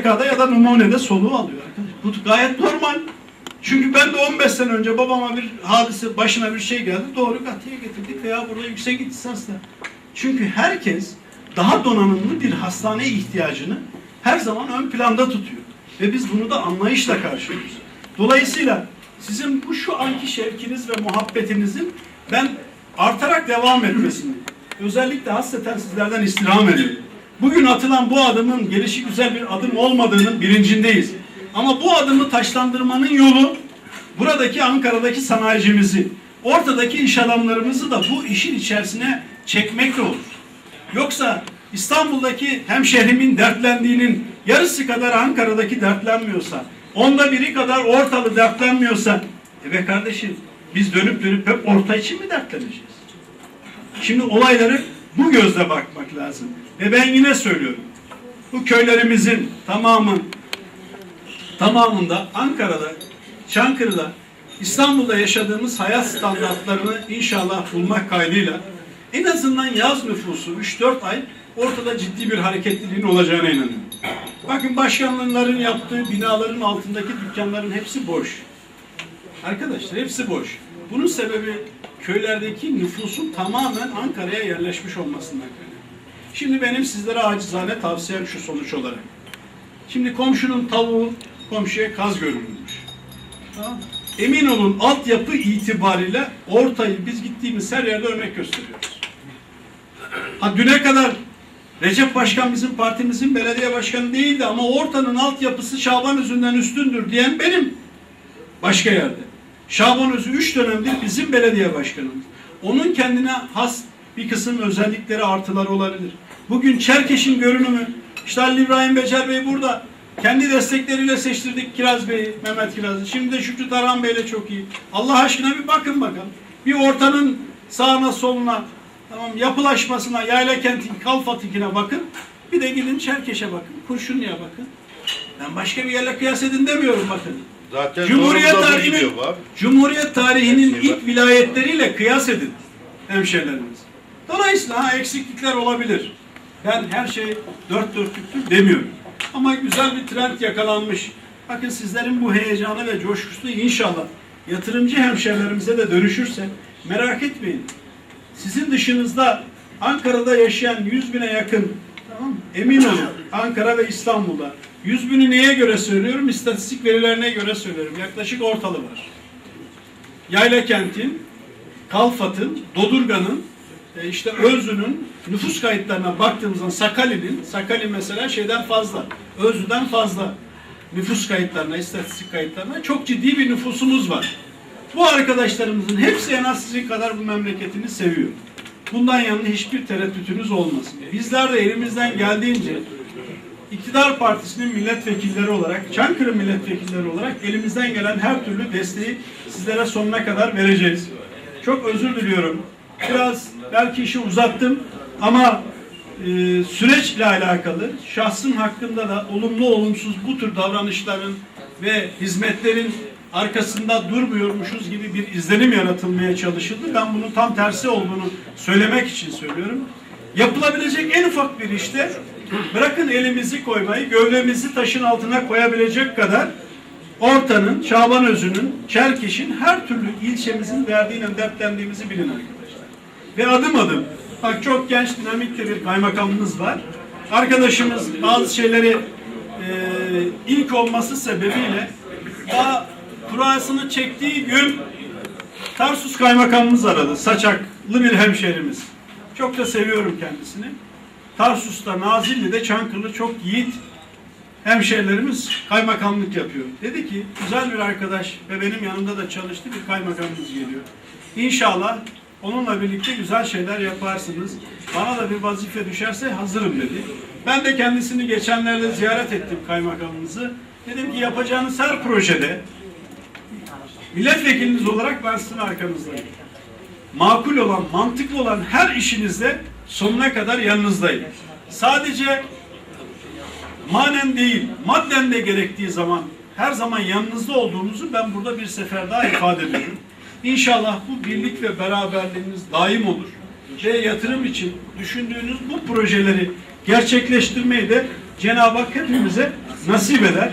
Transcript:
SSK'da ya da numunede soluğu alıyor. Bu gayet normal. Çünkü ben de 15 sene önce babama bir hadise, başına bir şey geldi. Doğru katiye getirdik veya burada yüksek ihtisasla. Çünkü herkes daha donanımlı bir hastane ihtiyacını her zaman ön planda tutuyor. Ve biz bunu da anlayışla karşılıyoruz. Dolayısıyla sizin bu şu anki şevkiniz ve muhabbetinizin ben artarak devam etmesini özellikle hasreten sizlerden istirham ediyorum. Bugün atılan bu adımın gelişi güzel bir adım olmadığının bilincindeyiz. Ama bu adımı taşlandırmanın yolu buradaki Ankara'daki sanayicimizi, ortadaki iş adamlarımızı da bu işin içerisine çekmekle olur. Yoksa İstanbul'daki hemşehrimin dertlendiğinin yarısı kadar Ankara'daki dertlenmiyorsa, onda biri kadar ortalı dertlenmiyorsa, e be kardeşim biz dönüp dönüp hep orta için mi dertleneceğiz? Şimdi olayları bu gözle bakmak lazım. Ve ben yine söylüyorum. Bu köylerimizin tamamı tamamında Ankara'da, Çankırı'da, İstanbul'da yaşadığımız hayat standartlarını inşallah bulmak kaydıyla en azından yaz nüfusu 3-4 ay ortada ciddi bir hareketliliğin olacağına inanıyorum. Bakın başkanların yaptığı binaların altındaki dükkanların hepsi boş. Arkadaşlar hepsi boş. Bunun sebebi köylerdeki nüfusun tamamen Ankara'ya yerleşmiş olmasından kaynaklı. Şimdi benim sizlere acizane tavsiyem şu sonuç olarak. Şimdi komşunun tavuğu komşuya kaz görünürmüş. Tamam? Emin olun altyapı itibariyle ortayı biz gittiğimiz her yerde örnek gösteriyoruz. Ha düne kadar Recep Başkan bizim partimizin belediye başkanı değildi ama ortanın altyapısı Şaban Özü'nden üstündür diyen benim. Başka yerde. Şaban Özü üç dönemdir bizim belediye başkanımız. Onun kendine has bir kısım özellikleri artıları olabilir. Bugün Çerkeş'in görünümü, işte Halil İbrahim Becer Bey burada. Kendi destekleriyle seçtirdik Kiraz Bey'i, Mehmet Kiraz'ı. Şimdi de Şükrü Tarhan Bey'le çok iyi. Allah aşkına bir bakın bakalım. Bir ortanın sağına soluna, tamam yapılaşmasına, yayla kentin, kalfatikine bakın. Bir de gidin Çerkeş'e bakın, Kurşunlu'ya bakın. Ben başka bir yerle kıyas edin demiyorum bakın. Zaten Cumhuriyet bu tarihinin, gidiyor bu abi. Cumhuriyet tarihinin bak. ilk vilayetleriyle kıyas edin hemşehrilerimiz. Dolayısıyla ha, eksiklikler olabilir. Ben her şey dört dörtlüktür demiyorum. Ama güzel bir trend yakalanmış. Bakın sizlerin bu heyecanı ve coşkusu inşallah yatırımcı hemşehrilerimize de dönüşürse merak etmeyin. Sizin dışınızda Ankara'da yaşayan 100 bine yakın tamam mı? emin olun Ankara ve İstanbul'da 100 bini neye göre söylüyorum? İstatistik verilerine göre söylüyorum. Yaklaşık ortalı var. Yayla kentin, Kalfat'ın, Dodurga'nın, e, işte Özlü'nün nüfus kayıtlarına baktığımızda Sakali'nin, Sakali mesela şeyden fazla, Özlü'den fazla nüfus kayıtlarına, istatistik kayıtlarına çok ciddi bir nüfusumuz var. Bu arkadaşlarımızın hepsi en az sizin kadar bu memleketini seviyor. Bundan yanında hiçbir tereddütünüz olmasın. Bizler de elimizden geldiğince iktidar partisinin milletvekilleri olarak, Çankırı milletvekilleri olarak elimizden gelen her türlü desteği sizlere sonuna kadar vereceğiz. Çok özür diliyorum. Biraz belki işi uzattım ama e, süreçle alakalı şahsım hakkında da olumlu olumsuz bu tür davranışların ve hizmetlerin arkasında durmuyormuşuz gibi bir izlenim yaratılmaya çalışıldı. Ben bunun tam tersi olduğunu söylemek için söylüyorum. Yapılabilecek en ufak bir işte bırakın elimizi koymayı, gövdemizi taşın altına koyabilecek kadar Orta'nın, Şaban Özü'nün, Çerkeş'in her türlü ilçemizin verdiğiyle dertlendiğimizi bilin arkadaşlar. Ve adım adım, bak çok genç dinamik bir kaymakamımız var. Arkadaşımız bazı şeyleri e, ilk olması sebebiyle daha kurasını çektiği gün Tarsus kaymakamımız aradı. Saçaklı bir hemşerimiz. Çok da seviyorum kendisini. Tarsus'ta, Nazilli'de, Çankırı'da çok yiğit hemşehrilerimiz kaymakamlık yapıyor. Dedi ki güzel bir arkadaş ve benim yanımda da çalıştı bir kaymakamımız geliyor. İnşallah onunla birlikte güzel şeyler yaparsınız. Bana da bir vazife düşerse hazırım dedi. Ben de kendisini geçenlerde ziyaret ettim kaymakamımızı. Dedim ki yapacağınız her projede milletvekiliniz olarak ben sizin arkanızdayım. Makul olan, mantıklı olan her işinizde sonuna kadar yanınızdayım. Sadece manen değil, madden de gerektiği zaman her zaman yanınızda olduğumuzu ben burada bir sefer daha ifade ediyorum. İnşallah bu birlik ve beraberliğiniz daim olur. Ve yatırım için düşündüğünüz bu projeleri gerçekleştirmeyi de Cenab-ı Hak hepimize nasip eder.